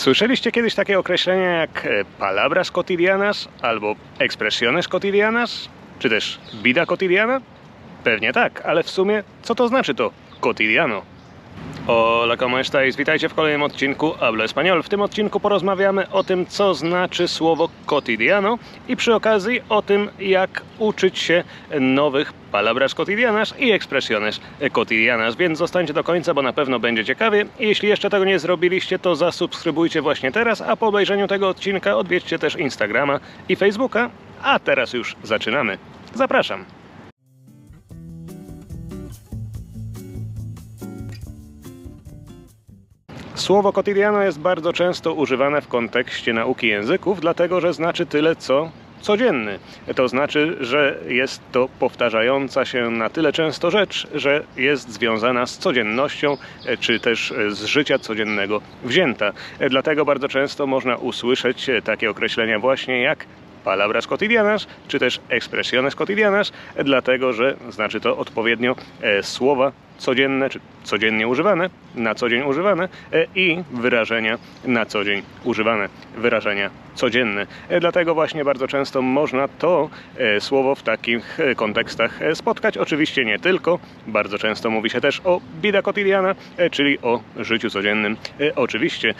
Słyszeliście kiedyś takie określenia jak e, palabras cotidianas albo expresiones cotidianas? Czy też vida cotidiana? Pewnie tak, ale w sumie co to znaczy to cotidiano? Hola, ¿cómo estáis? Witajcie w kolejnym odcinku Hablo Español. W tym odcinku porozmawiamy o tym, co znaczy słowo cotidiano i przy okazji o tym, jak uczyć się nowych palabras cotidianas i expresiones cotidianas, więc zostańcie do końca, bo na pewno będzie ciekawie. Jeśli jeszcze tego nie zrobiliście, to zasubskrybujcie właśnie teraz, a po obejrzeniu tego odcinka odwiedźcie też Instagrama i Facebooka. A teraz już zaczynamy. Zapraszam. Słowo cotidiano jest bardzo często używane w kontekście nauki języków, dlatego że znaczy tyle co codzienny. To znaczy, że jest to powtarzająca się na tyle często rzecz, że jest związana z codziennością, e, czy też e, z życia codziennego wzięta. E, Dlatego bardzo często można usłyszeć takie określenia właśnie jak palabras cotidianas, czy też expresiones cotidianas, dlatego że znaczy to odpowiednio słowa codzienne, czy codziennie używane, na co dzień używane e, i wyrażenia na co dzień używane, wyrażenia codzienne. E, Dlatego właśnie bardzo często można to e, słowo w takich kontekstach spotkać. Oczywiście nie tylko, bardzo często mówi się też o vida cotidiana, e, czyli o życiu codziennym, oczywiście.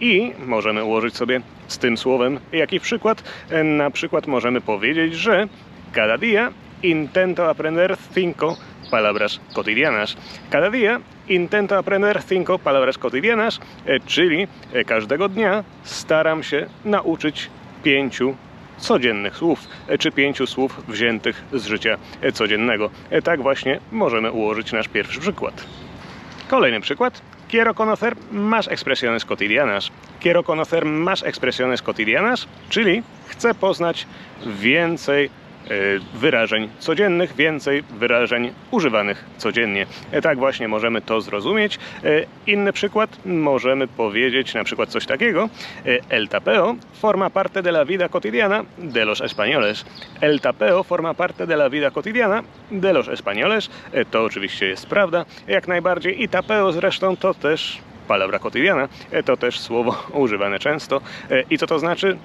I możemy ułożyć sobie z tym słowem jakiś przykład. Na przykład możemy powiedzieć, że cada día intento aprender cinco palabras cotidianas. Cada día intento aprender cinco palabras cotidianas, e, czyli e, każdego dnia staram się nauczyć pięciu codziennych słów, e, czy pięciu słów wziętych z życia codziennego. Tak właśnie możemy ułożyć nasz pierwszy przykład. Kolejny przykład. Quiero conocer más expresiones cotidianas. Quiero conocer más expresiones cotidianas, czyli chcę poznać więcej wyrażeń codziennych, więcej wyrażeń używanych codziennie. E, Tak właśnie możemy to zrozumieć. E, Inny przykład możemy powiedzieć na przykład coś takiego. E, El tapeo forma parte de la vida cotidiana de los españoles. El tapeo forma parte de la vida cotidiana de los españoles. To oczywiście jest prawda, jak najbardziej. I tapeo zresztą to też palabra cotidiana, to też słowo używane często. I co to znaczy?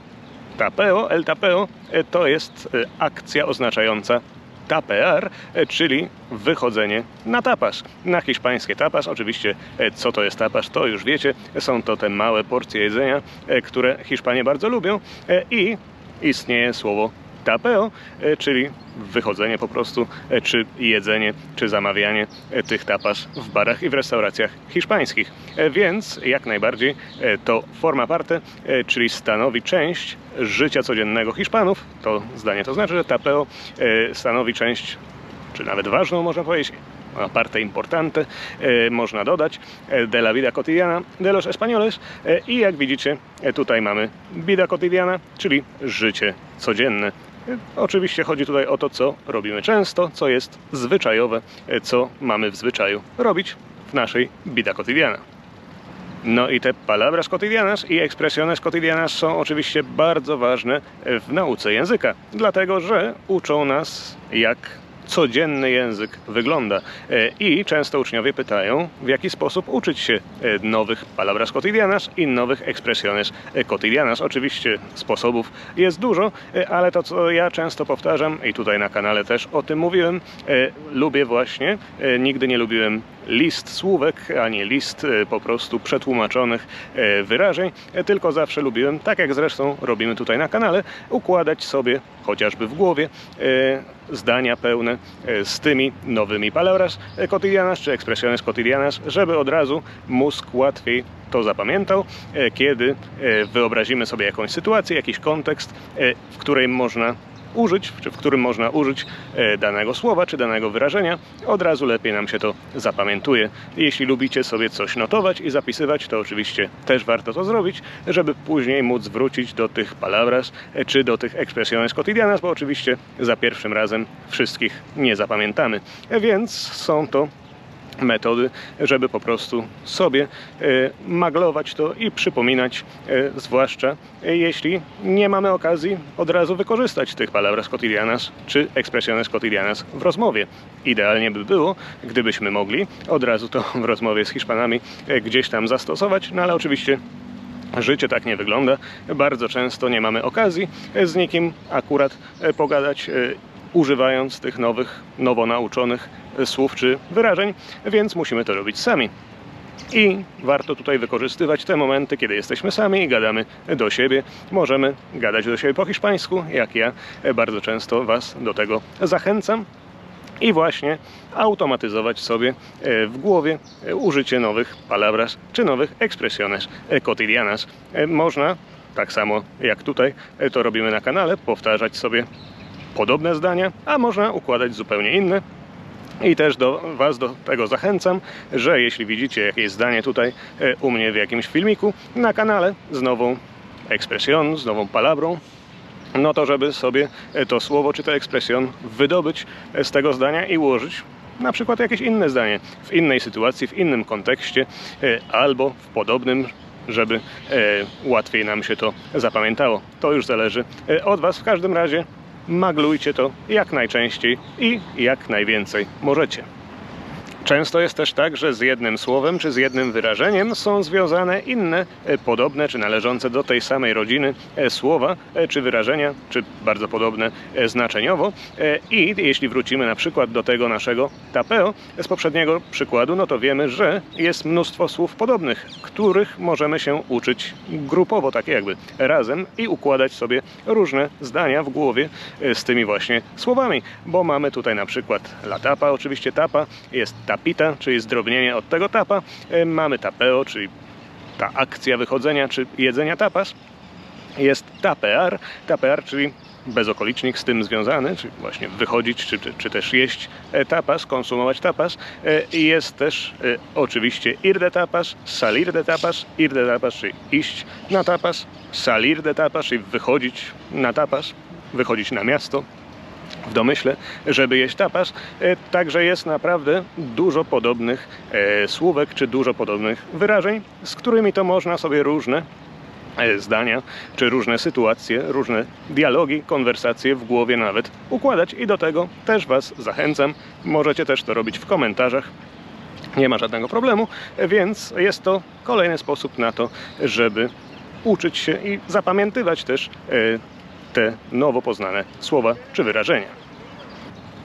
Tapeo, el tapeo e, to jest e, akcja oznaczająca tapear, e, czyli wychodzenie na tapas. Na hiszpańskie tapas, oczywiście co to jest tapas, to już wiecie. Są to te małe porcje jedzenia, które Hiszpanie bardzo lubią i istnieje słowo tapeo, e, czyli wychodzenie po prostu, e, czy jedzenie, czy zamawianie e, tych tapas w barach i w restauracjach hiszpańskich. Więc jak najbardziej to forma parte, czyli stanowi część życia codziennego Hiszpanów. To zdanie to znaczy, że tapeo stanowi część, czy nawet ważną można powiedzieć, parte importante, można dodać, de la vida cotidiana de los españoles i jak widzicie tutaj mamy vida cotidiana, czyli życie codzienne. Oczywiście chodzi tutaj o to, co robimy często, co jest zwyczajowe, co mamy w zwyczaju robić w naszej vida cotidiana. No i te palabras cotidianas i expresiones cotidianas są oczywiście bardzo ważne w nauce języka, dlatego że uczą nas jak codzienny język wygląda. E, I często uczniowie pytają, w jaki sposób uczyć się e, nowych palabras cotidianas i nowych expresiones cotidianas. Oczywiście sposobów jest dużo, e, ale to co ja często powtarzam i tutaj na kanale też o tym mówiłem, lubię właśnie, nigdy nie lubiłem list słówek, a nie list e, po prostu przetłumaczonych e, wyrażeń, e, tylko zawsze lubiłem, tak jak zresztą robimy tutaj na kanale, układać sobie chociażby w głowie zdania pełne z tymi nowymi palabras cotidianas czy expresiones cotidianas, żeby od razu mózg łatwiej to zapamiętał, kiedy wyobrazimy sobie jakąś sytuację, jakiś kontekst, w której można użyć, czy w którym można użyć e, danego słowa, czy danego wyrażenia, od razu lepiej nam się to zapamiętuje. Jeśli lubicie sobie coś notować i zapisywać, to oczywiście też warto to zrobić, żeby później móc wrócić do tych palabras, e, czy do tych expresiones cotidianas, bo oczywiście za pierwszym razem wszystkich nie zapamiętamy. E, Więc są to metody, żeby po prostu sobie e, maglować to i przypominać, e, zwłaszcza e, jeśli nie mamy okazji od razu wykorzystać tych palabras cotidianas czy expresiones cotidianas w rozmowie. Idealnie by było, gdybyśmy mogli od razu to w rozmowie z Hiszpanami gdzieś tam zastosować, no ale oczywiście Życie tak nie wygląda. Bardzo często nie mamy okazji z nikim akurat pogadać, używając tych nowych, nowo nauczonych e, słów czy wyrażeń, więc musimy to robić sami. I warto tutaj wykorzystywać te momenty, kiedy jesteśmy sami i gadamy do siebie. Możemy gadać do siebie po hiszpańsku, jak ja bardzo często Was do tego zachęcam. I właśnie automatyzować sobie e, w głowie e, użycie nowych palabras czy nowych expresiones e, cotidianas. Można, tak samo jak tutaj to robimy na kanale, powtarzać sobie podobne zdania, a można układać zupełnie inne, i też do Was do tego zachęcam, że jeśli widzicie jakieś zdanie tutaj e, u mnie w jakimś filmiku na kanale z nową ekspresją, z nową palabrą, no to żeby sobie e, to słowo czy tę ekspresję wydobyć e, z tego zdania i ułożyć na przykład jakieś inne zdanie w innej sytuacji, w innym kontekście albo w podobnym, żeby łatwiej nam się to zapamiętało. To już zależy od Was. W każdym razie maglujcie to jak najczęściej i jak najwięcej możecie. Często jest też tak, że z jednym słowem czy z jednym wyrażeniem są związane inne, e, podobne czy należące do tej samej rodziny e, słowa e, czy wyrażenia, czy bardzo podobne znaczeniowo. I jeśli wrócimy na przykład do tego naszego tapeo z poprzedniego przykładu, no to wiemy, że jest mnóstwo słów podobnych, których możemy się uczyć grupowo, tak jakby razem i układać sobie różne zdania w głowie z tymi właśnie słowami, bo mamy tutaj na przykład la tapa, oczywiście tapa, jest tapa tapita, czyli zdrobnienie od tego tapa. E, mamy tapeo, czyli ta akcja wychodzenia czy jedzenia tapas. Jest tapear, tapear, czyli bezokolicznik z tym związany, czyli właśnie wychodzić, czy, czy, czy, też jeść e, tapas, konsumować tapas. E, jest też oczywiście ir de tapas, salir de tapas, ir de tapas, czyli iść na tapas, salir de tapas, czyli wychodzić na tapas, wychodzić na miasto, w domyśle, żeby jeść tapas. E, także jest naprawdę dużo podobnych e, słówek czy dużo podobnych wyrażeń, z którymi to można sobie różne e, zdania, czy różne sytuacje, różne dialogi, konwersacje w głowie nawet układać i do tego też Was zachęcam. Możecie też to robić w komentarzach. Nie ma żadnego problemu, więc jest to kolejny sposób na to, żeby uczyć się i zapamiętywać też te nowo poznane słowa czy wyrażenia.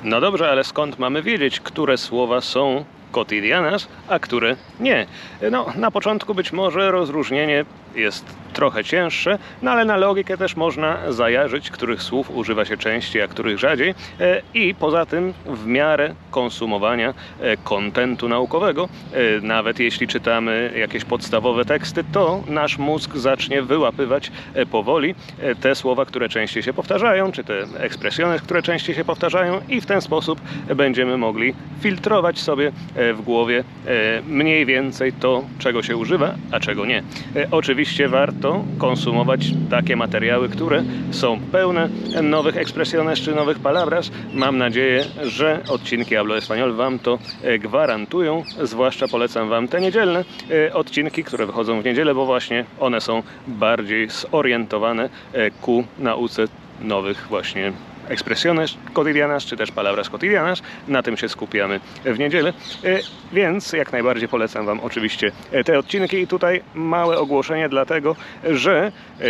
No dobrze, ale skąd mamy wiedzieć, które słowa są cotidianas, a które nie? No, na początku być może rozróżnienie jest trochę cięższe, no ale na logikę też można zajarzyć, których słów używa się częściej, a których rzadziej e, i poza tym w miarę konsumowania e, kontentu naukowego, e, nawet jeśli czytamy jakieś podstawowe teksty, to nasz mózg zacznie wyłapywać powoli te słowa, które częściej się powtarzają, czy te ekspresjony, które częściej się powtarzają i w ten sposób będziemy mogli filtrować sobie w głowie mniej więcej to, czego się używa, a czego nie. Oczywiście warto warto konsumować takie materiały, które są pełne nowych ekspresjones czy nowych palabras. Mam nadzieję, że odcinki Hablo Español Wam to e, gwarantują. Zwłaszcza polecam Wam te niedzielne e, odcinki, które wychodzą w niedzielę, bo właśnie one są bardziej zorientowane e, ku nauce nowych właśnie expresiones cotidianas, czy też palabras cotidianas. Na tym się skupiamy w niedzielę, e, więc jak najbardziej polecam Wam oczywiście e, te odcinki i tutaj małe ogłoszenie dlatego, że e,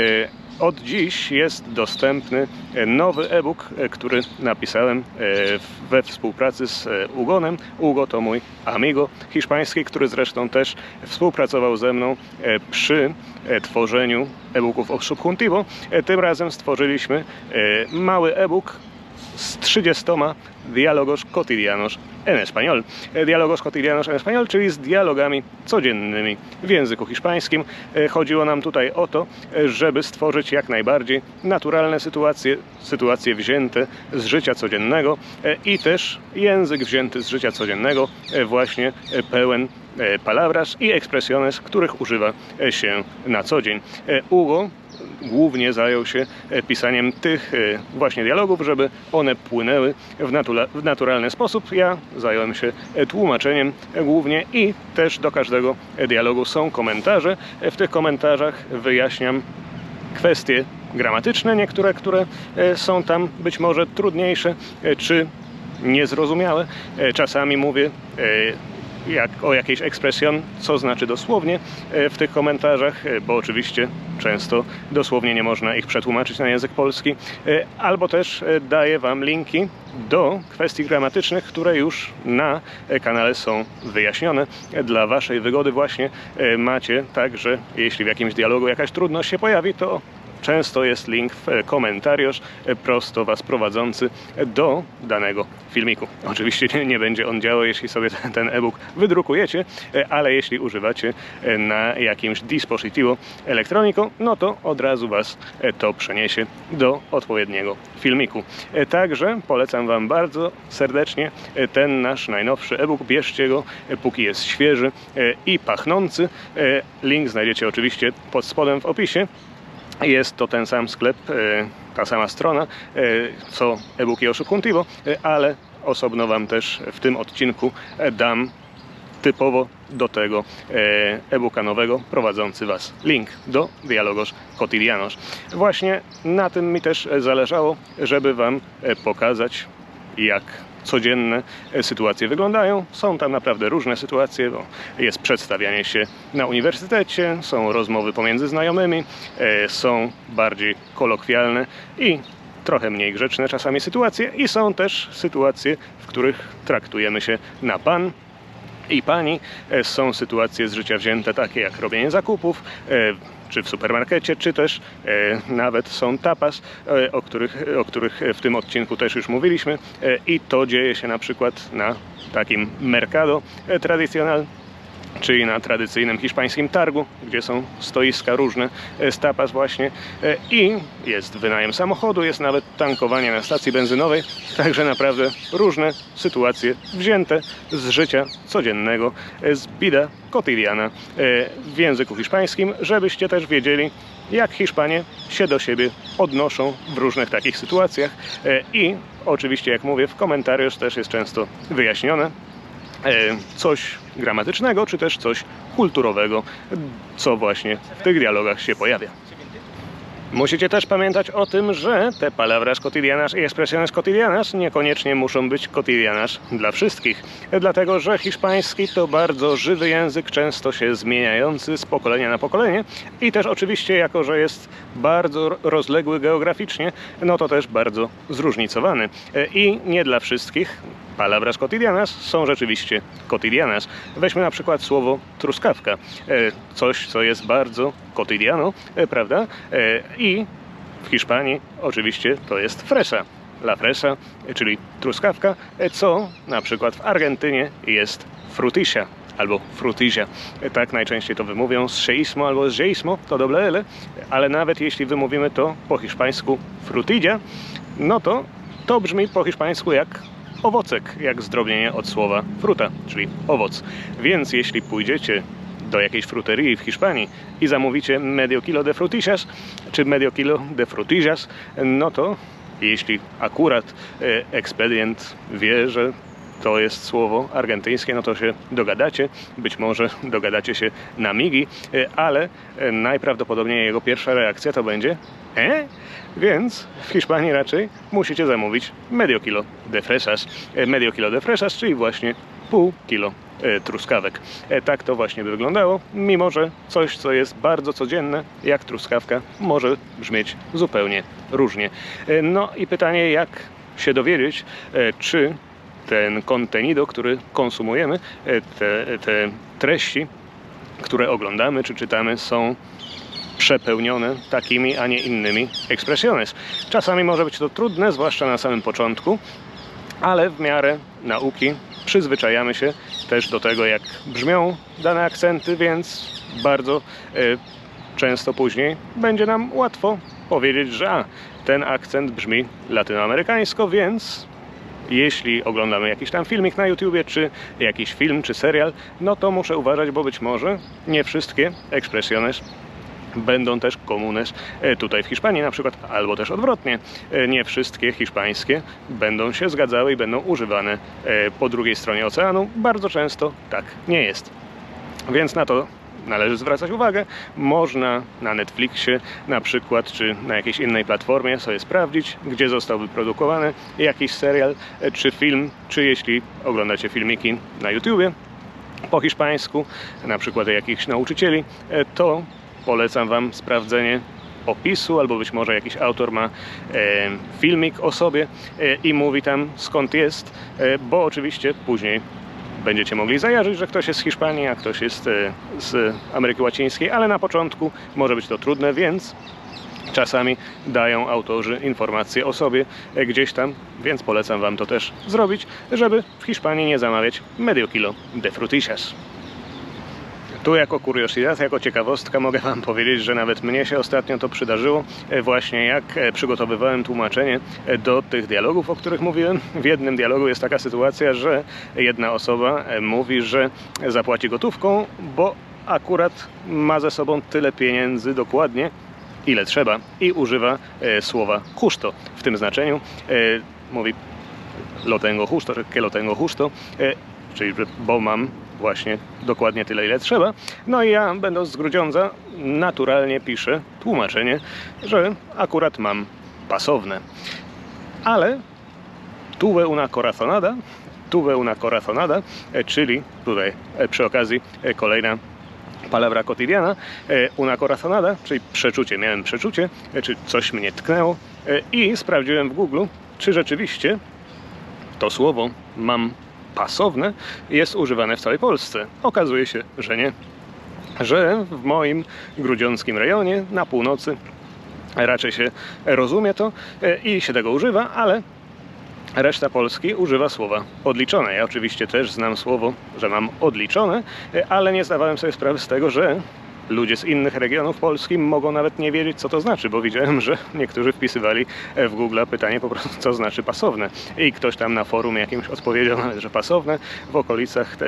od dziś jest dostępny nowy e-book, który napisałem we współpracy z Ugonem. Ugo to mój amigo hiszpański, który zresztą też współpracował ze mną przy tworzeniu e-booków o Subjuntivo. Tym razem stworzyliśmy mały e-book z 30 dialogos cotidianos en español. E, dialogos cotidianos en español, czyli z dialogami codziennymi w języku hiszpańskim. E, chodziło nam tutaj o to, żeby stworzyć jak najbardziej naturalne sytuacje, sytuacje wzięte z życia codziennego e, i też język wzięty z życia codziennego, właśnie pełen palabras i expresiones, których używa się na co dzień. Ugo głównie zajął się e, pisaniem tych e, właśnie dialogów, żeby one płynęły w, natura w naturalny sposób. Ja zająłem się e, tłumaczeniem głównie i też do każdego dialogu są komentarze. W tych komentarzach wyjaśniam kwestie gramatyczne, niektóre, które są tam być może trudniejsze czy niezrozumiałe. Czasami mówię jak, o jakiejś ekspresjon, co znaczy dosłownie e, w tych komentarzach, e, bo oczywiście często dosłownie nie można ich przetłumaczyć na język polski, e, albo też daję Wam linki do kwestii gramatycznych, które już na kanale są wyjaśnione. Dla Waszej wygody właśnie macie tak, że jeśli w jakimś dialogu jakaś trudność się pojawi, to Często jest link w komentarz e, prosto Was prowadzący do danego filmiku. Oczywiście nie, będzie on działał, jeśli sobie ten- e-book wydrukujecie, e, ale jeśli używacie e, na jakimś dispositivo electronico, no to od razu Was to przeniesie do odpowiedniego filmiku. Także polecam Wam bardzo serdecznie ten nasz najnowszy e-book. Bierzcie go, póki jest świeży i pachnący. Link znajdziecie oczywiście pod spodem w opisie. Jest to ten sam sklep, e, ta sama strona, e, co e-booki Oszukuntivo, e, ale osobno Wam też w tym odcinku dam typowo do tego e-booka nowego prowadzący Was link do Dialogos Cotidianos. Właśnie na tym mi też zależało, żeby Wam pokazać jak codzienne e, sytuacje wyglądają. Są tam naprawdę różne sytuacje, bo jest przedstawianie się na uniwersytecie, są rozmowy pomiędzy znajomymi, e, są bardziej kolokwialne i trochę mniej grzeczne czasami sytuacje i są też sytuacje, w których traktujemy się na pan, i pani. E, Są sytuacje z życia wzięte, takie jak robienie zakupów, czy w supermarkecie, czy też e, nawet są tapas, e, o których, o których w tym odcinku też już mówiliśmy. E, I to dzieje się na przykład na takim mercado tradicional, czyli na tradycyjnym hiszpańskim targu, gdzie są stoiska różne e, z tapas właśnie E, i jest wynajem samochodu, jest nawet tankowanie na stacji benzynowej, także naprawdę różne sytuacje wzięte z życia codziennego, e, z bida cotidiana w języku hiszpańskim, żebyście też wiedzieli, jak Hiszpanie się do siebie odnoszą w różnych takich sytuacjach. I oczywiście, jak mówię, w komentarzu też jest często wyjaśnione, coś gramatycznego, czy też coś kulturowego, co właśnie w tych dialogach się pojawia. Musicie też pamiętać o tym, że te palabras cotidianas i expresiones cotidianas niekoniecznie muszą być cotidianas dla wszystkich, dlatego że hiszpański to bardzo żywy język, często się zmieniający z pokolenia na pokolenie i też oczywiście jako, że jest bardzo rozległy geograficznie, no to też bardzo zróżnicowany E, i nie dla wszystkich palabras cotidianas są rzeczywiście cotidianas. Weźmy na przykład słowo truskawka, E, coś co jest bardzo cotidiano, e, prawda? E, I w Hiszpanii oczywiście to jest fresa. La fresa, czyli truskawka, co na przykład w Argentynie jest frutisia albo frutisia. Tak najczęściej to wymówią z seismo albo z seismo, to doble L, ale nawet jeśli wymówimy to po hiszpańsku frutilla, no to to brzmi po hiszpańsku jak owocek, jak zdrobnienie od słowa fruta, czyli owoc. Więc jeśli pójdziecie do jakiejś fruterii w Hiszpanii i zamówicie medio kilo de frutillas czy medio kilo de frutillas, no to jeśli akurat e, ekspedient wie, że to jest słowo argentyńskie, no to się dogadacie. Być może dogadacie się na migi, e, ale e, najprawdopodobniej jego pierwsza reakcja to będzie e? Więc w Hiszpanii raczej musicie zamówić medio kilo de fresas. E, Medio kilo de fresas, czyli właśnie pół kilo truskawek. Tak to właśnie by wyglądało, mimo że coś, co jest bardzo codzienne, jak truskawka, może brzmieć zupełnie różnie. No i pytanie, jak się dowiedzieć, czy ten contenido, który konsumujemy, e, te, te treści, które oglądamy czy czytamy, są przepełnione takimi, a nie innymi expresiones. Czasami może być to trudne, zwłaszcza na samym początku, ale w miarę nauki przyzwyczajamy się też do tego, jak brzmią dane akcenty, więc bardzo e, często później będzie nam łatwo powiedzieć, że a, ten akcent brzmi latynoamerykańsko, więc jeśli oglądamy jakiś tam filmik na YouTubie, czy jakiś film, czy serial, no to muszę uważać, bo być może nie wszystkie expresiones będą też komunes e, tutaj w Hiszpanii na przykład, albo też odwrotnie. E, Nie wszystkie hiszpańskie będą się zgadzały i będą używane e, po drugiej stronie oceanu. Bardzo często tak nie jest. Więc na to należy zwracać uwagę. Można na Netflixie na przykład, czy na jakiejś innej platformie sobie sprawdzić, gdzie został wyprodukowany jakiś serial, e, czy film, czy jeśli oglądacie filmiki na YouTubie, po hiszpańsku, na przykład jakichś nauczycieli, e, to polecam Wam sprawdzenie opisu, albo być może jakiś autor ma e, filmik o sobie e, i mówi tam skąd jest, e, bo oczywiście później będziecie mogli zajarzyć, że ktoś jest z Hiszpanii, a ktoś jest e, z Ameryki Łacińskiej, ale na początku może być to trudne, więc czasami dają autorzy informacje o sobie e, gdzieś tam, więc polecam Wam to też zrobić, żeby w Hiszpanii nie zamawiać medio kilo de frutillas. Tu jako kuriosidad, jako ciekawostka mogę Wam powiedzieć, że nawet mnie się ostatnio to przydarzyło, e, właśnie jak e, przygotowywałem tłumaczenie e, do tych dialogów, o których mówiłem. W jednym dialogu jest taka sytuacja, że jedna osoba mówi, że zapłaci gotówką, bo akurat ma ze sobą tyle pieniędzy dokładnie, ile trzeba i używa słowa justo w tym znaczeniu. Mówi lo tengo justo, que lo tengo justo, czyli bo mam właśnie dokładnie tyle, ile trzeba. No i ja, będąc z Grudziądza, naturalnie piszę tłumaczenie, że akurat mam pasowne. Ale tuve una corazonada, tuve una corazonada, e, czyli tutaj e, przy okazji e, kolejna palabra cotidiana, una corazonada, czyli przeczucie, miałem przeczucie, czy coś mnie tknęło i sprawdziłem w Google, czy rzeczywiście to słowo mam pasowne jest używane w całej Polsce. Okazuje się, że nie. Że w moim grudziąckim rejonie na północy raczej się rozumie to e, i się tego używa, ale reszta Polski używa słowa odliczone. Ja oczywiście też znam słowo, że mam odliczone, e, ale nie zdawałem sobie sprawy z tego, że ludzie z innych regionów Polski mogą nawet nie wiedzieć, co to znaczy, bo widziałem, że niektórzy wpisywali w Google pytanie po prostu, co znaczy pasowne. I ktoś tam na forum jakimś odpowiedział nawet, że pasowne w okolicach e,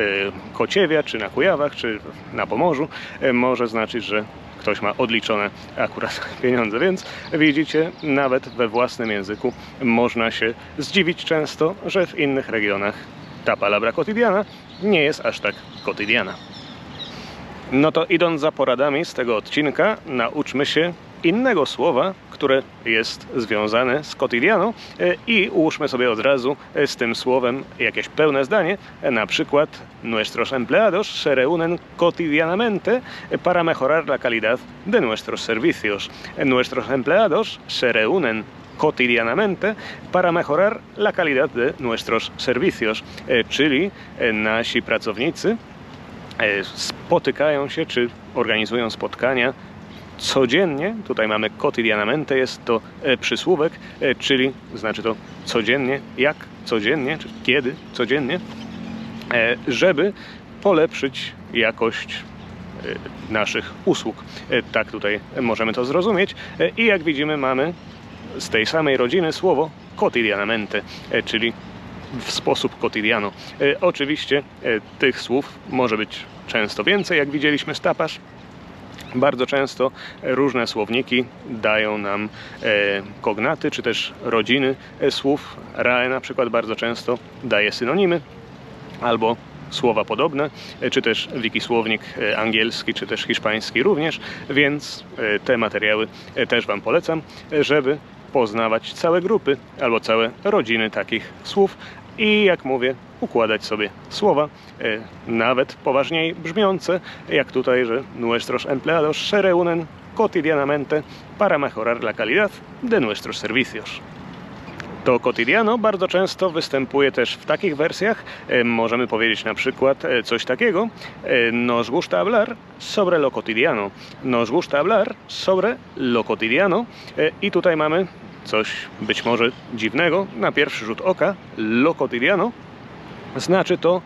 Kociewia, czy na Kujawach, czy na Pomorzu e, może znaczyć, że ktoś ma odliczone akurat pieniądze, więc widzicie, nawet we własnym języku można się zdziwić często, że w innych regionach ta palabra cotidiana nie jest aż tak cotidiana. No to idąc za poradami z tego odcinka, nauczmy się innego słowa, które jest związane z cotidiano e, i ułóżmy sobie od razu e, z tym słowem jakieś pełne zdanie, e, na przykład nuestros empleados se reúnen cotidianamente para mejorar la calidad de nuestros servicios. Nuestros empleados se reúnen cotidianamente para mejorar la calidad de nuestros servicios, czyli nasi pracownicy spotykają się czy organizują spotkania codziennie. Tutaj mamy cotidianamente, jest to e, przysłówek, e, czyli znaczy to codziennie, jak codziennie, czy kiedy codziennie, żeby polepszyć jakość naszych usług. Tak tutaj możemy to zrozumieć. I jak widzimy, mamy z tej samej rodziny słowo cotidianamente, czyli w sposób cotidiano. Oczywiście tych słów może być często więcej, jak widzieliśmy stapasz. Bardzo często różne słowniki dają nam e, kognaty, czy też rodziny e, słów. Rae na przykład bardzo często daje synonimy albo słowa podobne, e, czy też wikisłownik angielski, czy też hiszpański również, więc te materiały też Wam polecam, żeby poznawać całe grupy albo całe rodziny takich słów i jak mówię, układać sobie słowa, e, nawet poważniej brzmiące, jak tutaj, że nuestros empleados se reúnen cotidianamente para mejorar la calidad de nuestros servicios. To cotidiano bardzo często występuje też w takich wersjach. E, możemy powiedzieć na przykład e, coś takiego. Nos gusta hablar sobre lo cotidiano. Nos gusta hablar sobre lo cotidiano. I tutaj mamy coś być może dziwnego na pierwszy rzut oka. Lo cotidiano znaczy to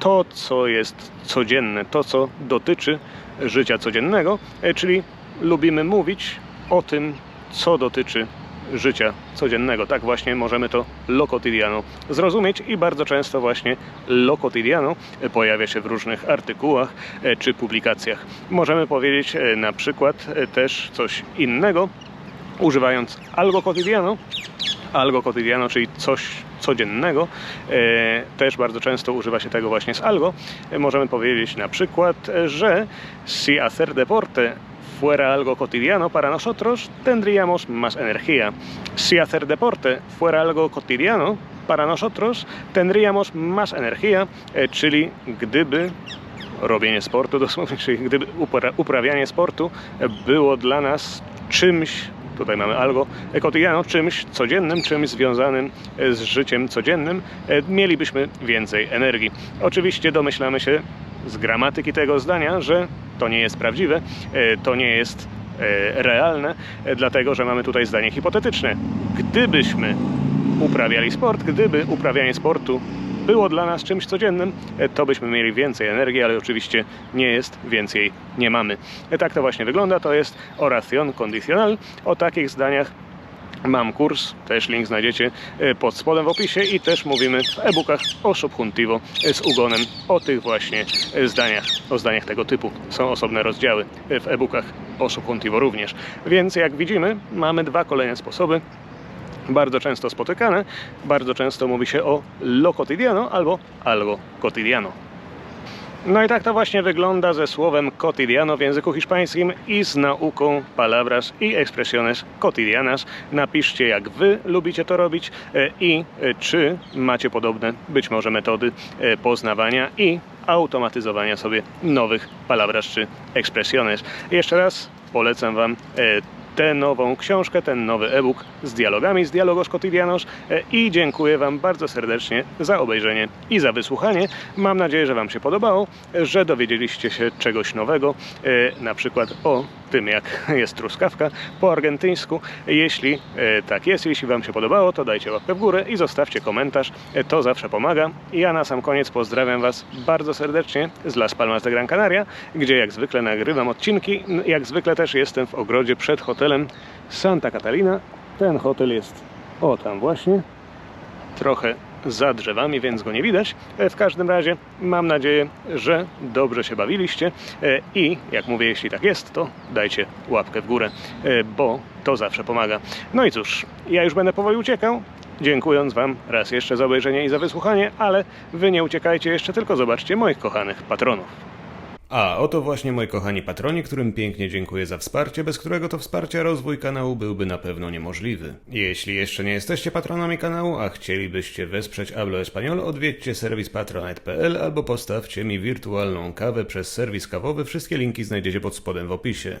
to, co jest codzienne, to, co dotyczy życia codziennego, e, czyli lubimy mówić o tym, co dotyczy życia codziennego. Tak właśnie możemy to lo cotidiano zrozumieć i bardzo często właśnie lo cotidiano pojawia się w różnych artykułach e, czy publikacjach. Możemy powiedzieć e, na przykład też coś innego, używając algo cotidiano, algo cotidiano, czyli coś codziennego. E, też bardzo często używa się tego właśnie z algo. E, możemy powiedzieć na przykład, że si hacer deporte fuera algo cotidiano para nosotros, tendríamos más energía. Si hacer deporte fuera algo cotidiano para nosotros tendríamos más energía, e, czyli gdyby robienie sportu dosłownie, czyli gdyby upra- uprawianie sportu e, było dla nas czymś, tutaj mamy algo, cotidiano, czymś codziennym, czymś związanym e, z życiem codziennym, e, mielibyśmy więcej energii. Oczywiście domyślamy się z gramatyki tego zdania, że to nie jest prawdziwe, e, to nie jest realne, dlatego że mamy tutaj zdanie hipotetyczne. Gdybyśmy uprawiali sport, gdyby uprawianie sportu było dla nas czymś codziennym, e, to byśmy mieli więcej energii, ale oczywiście nie jest, więc jej nie mamy. E, Tak to właśnie wygląda, to jest oración condicional. O takich zdaniach mam kurs, też link znajdziecie e, pod spodem w opisie i też mówimy w e-bookach o subjuntivo z ugonem o tych właśnie zdaniach, o zdaniach tego typu. Są osobne rozdziały w e-bookach o subjuntivo również. Więc jak widzimy, mamy dwa kolejne sposoby bardzo często spotykane. Bardzo często mówi się o lo cotidiano albo algo cotidiano. No i tak to właśnie wygląda ze słowem cotidiano w języku hiszpańskim i z nauką palabras i expresiones cotidianas. Napiszcie jak wy lubicie to robić e, i e, czy macie podobne być może metody e, poznawania i automatyzowania sobie nowych palabras czy expresiones. Jeszcze raz polecam wam tę nową książkę, ten nowy e-book z dialogami, z Dialogos Cotidianos e, i dziękuję Wam bardzo serdecznie za obejrzenie i za wysłuchanie. Mam nadzieję, że Wam się podobało, że dowiedzieliście się czegoś nowego, e, na przykład o tym, jak jest truskawka po argentyńsku. Jeśli e, tak jest, jeśli Wam się podobało, to dajcie łapkę w górę i zostawcie komentarz. E, To zawsze pomaga. Ja na sam koniec pozdrawiam Was bardzo serdecznie z Las Palmas de Gran Canaria, gdzie jak zwykle nagrywam odcinki. Jak zwykle też jestem w ogrodzie przed hotelem Santa Catalina. Ten hotel jest o tam właśnie trochę za drzewami, więc go nie widać. E, W każdym razie mam nadzieję, że dobrze się bawiliście E, i jak mówię, jeśli tak jest, to dajcie łapkę w górę, e, bo to zawsze pomaga. No i cóż, ja już będę powoli uciekał. Dziękując Wam raz jeszcze za obejrzenie i za wysłuchanie, ale Wy nie uciekajcie jeszcze, tylko zobaczcie moich kochanych patronów. A oto właśnie moi kochani patroni, którym pięknie dziękuję za wsparcie, bez którego to wsparcia rozwój kanału byłby na pewno niemożliwy. Jeśli jeszcze nie jesteście patronami kanału, a chcielibyście wesprzeć Hablo Español, odwiedźcie serwis patronite.pl albo postawcie mi wirtualną kawę przez serwis kawowy. Wszystkie linki znajdziecie pod spodem w opisie.